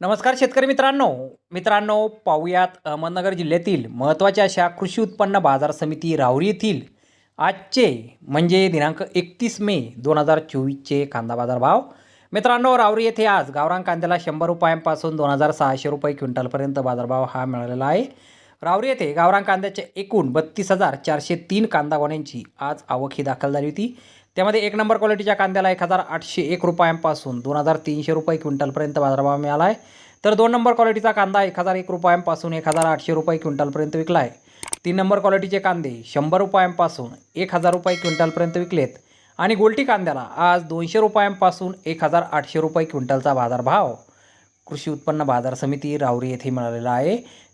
नमस्कार शेतकरी मित्रांनो. मित्रांनो पाहुयात अहमदनगर जिल्ह्यातील महत्त्वाच्या अशा कृषी उत्पन्न बाजार समिती राहुरी येथील आजचे म्हणजे दिनांक एकतीस मे दोन हजार चोवीसचे कांदा बाजार भाव मित्रांनो राहुरी येथे आज गावरान कांद्याला शंभर रुपयांपासून दोन हजार सहाशे रुपये क्विंटलपर्यंत बाजारभाव हा मिळालेला आहे. रावरी येथे गावरान कांद्याचे एकूण बत्तीस हजार चारशे तीन कांदावण्यांची आज आवक ही दाखल झाली होती. त्यामध्ये एक नंबर क्वालिटीच्या कांद्याला एक हजार आठशे एक रुपयांपासून दोन हजार तीनशे रुपये क्विंटलपर्यंत बाजारभाव मिळाला आहे तर दोन नंबर क्वालिटीचा कांदा एक हजार एक रुपयांपासून एक हजार आठशे रुपये क्विंटलपर्यंत विकला आहे तीन नंबर क्वालिटीचे कांदे शंभर रुपयांपासून एक हजार रुपये क्विंटलपर्यंत विकलेत. आणि गोल्टी कांद्याला आज दोनशे रुपयांपासून एक हजार आठशे रुपये क्विंटलचा बाजारभाव. कृषी उत्पन्न बाजार समिती रावरी येथे मिळालेला आहे.